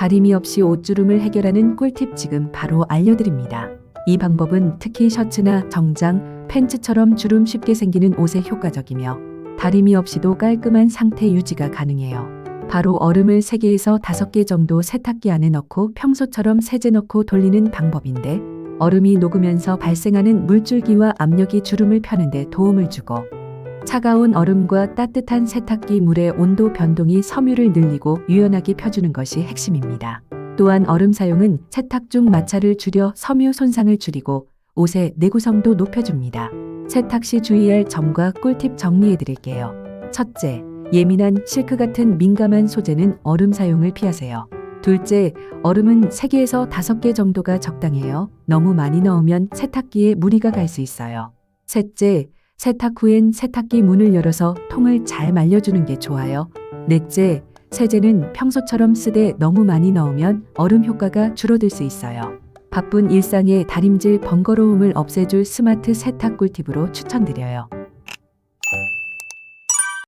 다리미 없이 옷주름을 해결하는 꿀팁 지금 바로 알려드립니다. 이 방법은 특히 셔츠나 정장, 팬츠처럼 주름 쉽게 생기는 옷에 효과적이며 다리미 없이도 깔끔한 상태 유지가 가능해요. 바로 얼음을 3개에서 5개 정도 세탁기 안에 넣고 평소처럼 세제 넣고 돌리는 방법인데 얼음이 녹으면서 발생하는 물줄기와 압력이 주름을 펴는데 도움을 주고 차가운 얼음과 따뜻한 세탁기 물의 온도 변동이 섬유를 늘리고 유연하게 펴주는 것이 핵심입니다. 또한 얼음 사용은 세탁 중 마찰을 줄여 섬유 손상을 줄이고 옷의 내구성도 높여줍니다. 세탁 시 주의할 점과 꿀팁 정리해 드릴게요. 첫째, 예민한 실크 같은 민감한 소재는 얼음 사용을 피하세요. 둘째, 얼음은 3개에서 5개 정도가 적당해요. 너무 많이 넣으면 세탁기에 무리가 갈 수 있어요. 셋째, 세탁 후엔 세탁기 문을 열어서 통을 잘 말려주는 게 좋아요. 넷째, 세제는 평소처럼 쓰되 너무 많이 넣으면 얼음 효과가 줄어들 수 있어요. 바쁜 일상의 다림질 번거로움을 없애줄 스마트 세탁 꿀팁으로 추천드려요.